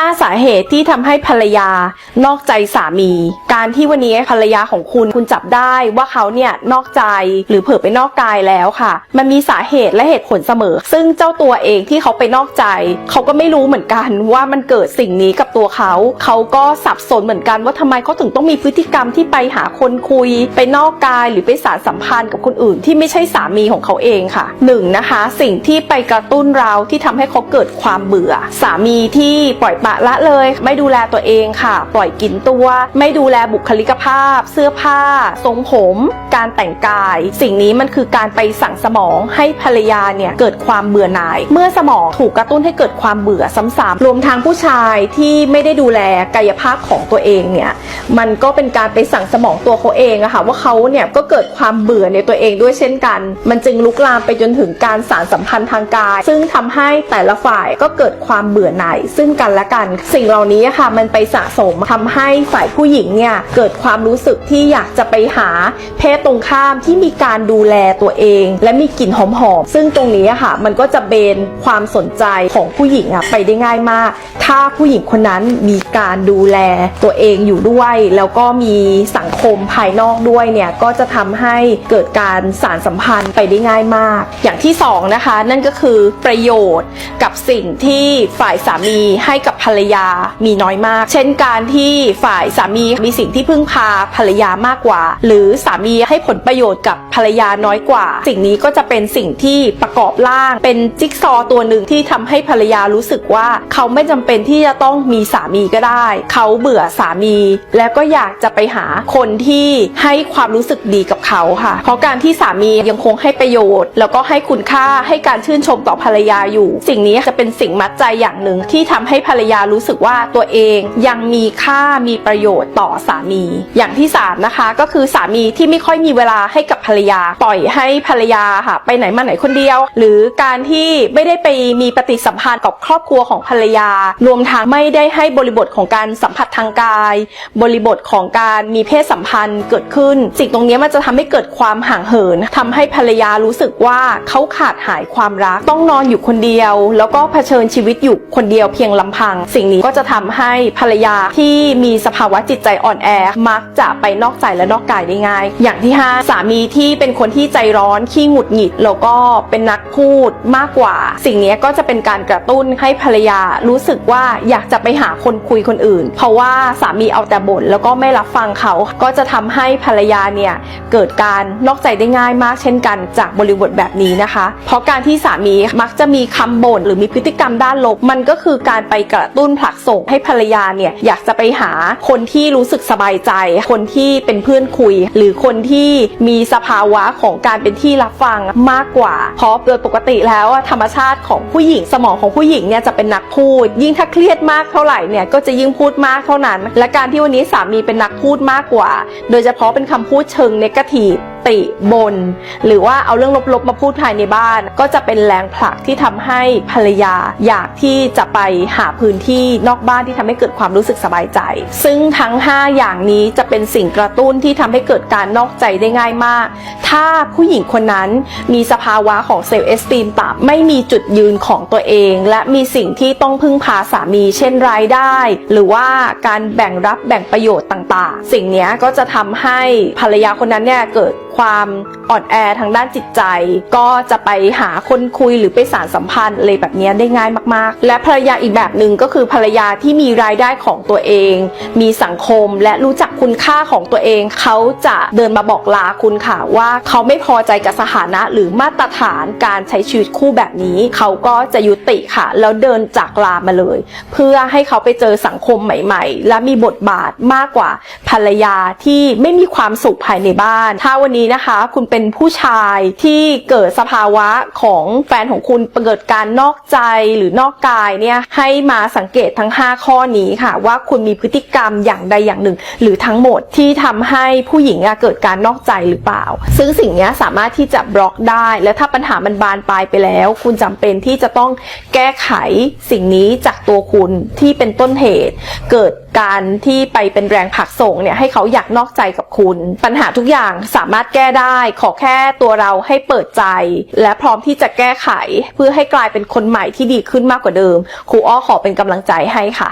5 สาเหตุที่ทำให้ภรรยานอกใจสามี การที่วันนี้ภรรยาของคุณคุณจับได้ว่าเขาเนี่ยนอกใจหรือเผลอไปนอกกายแล้วค่ะ มันมีสาเหตุและเหตุผลเสมอ ซึ่งเจ้าตัวเองที่เขาไปนอกใจ เขาก็ไม่รู้เหมือนกันว่ามันเกิดสิ่งนี้กับตัวเขา เขาก็สับสนเหมือนกันว่าทำไมเขาถึงต้องมีพฤติกรรมที่ไปหาคนคุย ไปนอกกายหรือไปสารสัมพันธ์กับคนอื่น ที่ไม่ใช่สามีของเขาเองค่ะหนึ่งนะคะ สิ่งที่ไปกระตุ้นเราที่ทำให้เขาเกิดความเบื่อ สามีที่ปล่อยปละละเลย ไม่ดูแลตัวเองค่ะ ปล่อยกินตัว ไม่ดูแลบุคลิกภาพ เสื้อผ้า ทรงผม การแต่งกาย สิ่งนี้มันคือการไปสั่งสมองให้ภรรยาเนี่ยเกิดความเบื่อหน่าย เมื่อสมองถูกกระตุ้นให้เกิดความเบื่อซ้ำๆรวมทั้งผู้ชายที่ไม่ได้ดูแลกายภาพของตัวเองเนี่ยมันก็เป็นการไปสั่งสมองตัวเขาเองอะค่ะว่าเขาเนี่ยก็เกิดความเบื่อในตัวเองด้วยเช่นกัน มันจึงลุกลามไปจนถึงการสารสัมพันธ์ทางกาย ซึ่งทำให้แต่ละฝ่ายก็เกิดความเบื่อหน่ายซึ่งกันและกันสิ่งเหล่านี้ค่ะมันไปสะสมทำให้ฝ่ายผู้หญิงเนี่ยเกิดความรู้สึกที่อยากจะไปหาเพศตรงข้ามที่มีการดูแลตัวเอง และมีกลิ่นหอมๆซึ่งตรงนี้ค่ะ มันก็จะเบนความสนใจของผู้หญิงอะไปได้ง่ายมาก ถ้าผู้หญิงคนนั้นมีการดูแลตัวเองอยู่ด้วย แล้วก็มีสังคมภายนอกด้วยเนี่ยก็จะทำให้เกิดการสารสัมพันธ์ไปได้ง่ายมาก อย่างที่สองนะคะ นั่นก็คือประโยชน์กับสิ่งที่ฝ่ายสามีให้กับภรรยามีน้อยมาก เช่นการที่ฝ่ายสามีมีสิ่งที่พึ่งพาภรรยามากกว่า หรือสามีให้ผลประโยชน์กับภรรยาน้อยกว่า สิ่งนี้ก็จะเป็นสิ่งที่ประกอบร่าง เป็นจิ๊กซอตัวหนึ่งที่ทำให้ภรรยารู้สึกว่า เขาไม่จำเป็นที่จะต้องมีสามีก็ได้ เขาเบื่อสามี แล้วก็อยากจะไปหาคนที่ให้ความรู้สึกดีกับเขาค่ะ เพราะการที่สามียังคงให้ประโยชน์ แล้วก็ให้คุณค่าให้การชื่นชมต่อภรรยาอยู่ สิ่งนี้จะเป็นสิ่งมัดใจอย่างหนึ่งที่ทำให้ภรรยารู้สึกว่าตัวเองยังมีค่ามีประโยชน์ต่อสามี อย่างที่สามนะคะก็คือสามีที่ไม่ค่อยมีเวลาให้กับภรรยา ปล่อยให้ภรรยาค่ะไปไหนมาไหนคนเดียว หรือการที่ไม่ได้ไปมีปฏิสัมพันธ์กับครอบครัวของภรรยา รวมทั้งไม่ได้ให้บริบทของการสัมผัสทางกาย บริบทของการมีเพศสัมพันธ์เกิดขึ้น สิ่งตรงนี้มันจะทำให้เกิดความห่างเหินทำให้ภรรยารู้สึกว่าเขาขาดหายความรัก ต้องนอนอยู่คนเดียว แล้วก็เผชิญชีวิตอยู่คนเดียวเพียงลำพังสิ่งนี้ก็จะทำให้ภรรยาที่มีสภาวะจิตใจอ่อนแอมักจะไปนอกใจและนอกกายได้ง่าย อย่างที่ห้าสามีที่เป็นคนที่ใจร้อนขี้หงุดหงิดแล้วก็เป็นนักพูดมากกว่า สิ่งนี้ก็จะเป็นการกระตุ้นให้ภรรยารู้สึกว่าอยากจะไปหาคนคุยคนอื่น เพราะว่าสามีเอาแต่บ่นแล้วก็ไม่รับฟังเขาก็จะทำให้ภรรยาเนี่ยเกิดการนอกใจได้ง่ายมากเช่นกันจากบริบทแบบนี้นะคะ เพราะการที่สามีมักจะมีคำบ่นหรือมีพฤติกรรมด้านลบมันก็คือการไปกระตุ้นผลักส่งให้ภรรยาเนี่ยอยากจะไปหาคนที่รู้สึกสบายใจ คนที่เป็นเพื่อนคุย หรือคนที่มีสภาวะของการเป็นที่รับฟังมากกว่า เพราะโดยปกติแล้วธรรมชาติของผู้หญิงสมองของผู้หญิงเนี่ยจะเป็นนักพูด ยิ่งถ้าเครียดมากเท่าไหร่เนี่ยก็จะยิ่งพูดมากเท่านั้น และการที่วันนี้สามีเป็นนักพูดมากกว่า โดยเฉพาะเป็นคำพูดเชิงเนกาทีฟ ติบน หรือว่าเอาเรื่องลบๆมาพูดภายในบ้าน ก็จะเป็นแรงผลักที่ทำให้ภรรยา อยากที่จะไปหาพื้นที่นอกบ้านที่ทำให้เกิดความรู้สึกสบายใจ ซึ่งทั้ง 5 อย่างนี้จะเป็นสิ่งกระตุ้นที่ทำให้เกิดการนอกใจได้ง่ายมาก ถ้าผู้หญิงคนนั้นมีสภาวะของเซลล์เอสตีมต่ำไม่มีจุดยืนของตัวเอง และมีสิ่งที่ต้องพึ่งพาสามี เช่นรายได้ หรือว่าการแบ่งรับแบ่งประโยชน์ต่างๆ สิ่งนี้ก็จะทำให้ภรรยาคนนั้นเนี่ยเกิดความอ่อนแอทางด้านจิตใจ ก็จะไปหาคนคุยหรือไปสารสัมพันธ์อะไรแบบนี้ได้ง่ายมากๆ และภรรยาอีกแบบหนึ่งก็คือภรรยาที่มีรายได้ของตัวเอง มีสังคมและรู้จักคุณค่าของตัวเอง เขาจะเดินมาบอกลาคุณค่ะว่าเขาไม่พอใจกับสถานะหรือมาตรฐานการใช้ชีวิตคู่แบบนี้ เขาก็จะยุติค่ะ แล้วเดินจากลามาเลย เพื่อให้เขาไปเจอสังคมใหม่ ๆ และมีบทบาทมากกว่า ภรรยาที่ไม่มีความสุขภายในบ้าน ถ้าวันนี้นะคะ คุณเป็นผู้ชายที่เกิดสภาวะของแฟนของคุณเกิดการนอกใจหรือนอกกายเนี่ยให้มาสังเกตทั้ง 5 ข้อนี้ค่ะ ว่าคุณมีพฤติกรรมอย่างใดอย่างหนึ่ง หรือทั้งหมดที่ทำให้ผู้หญิงอะเกิดการนอกใจหรือเปล่า ซึ่งสิ่งนี้สามารถที่จะบล็อกได้ และถ้าปัญหามันบานปลายไปแล้ว คุณจำเป็นที่จะต้องแก้ไขสิ่งนี้จากตัวคุณที่เป็นต้นเหตุ เกิดการที่ไปเป็นแรงผลักส่งเนี่ยให้เขาอยากนอกใจกับคุณ ปัญหาทุกอย่างสามารถแก้ได้ ขอแค่ตัวเราให้เปิดใจ และพร้อมที่จะแก้ไข เพื่อให้กลายเป็นคนใหม่ที่ดีขึ้นมากกว่าเดิมครูอ้อขอเป็นกำลังใจให้ค่ะ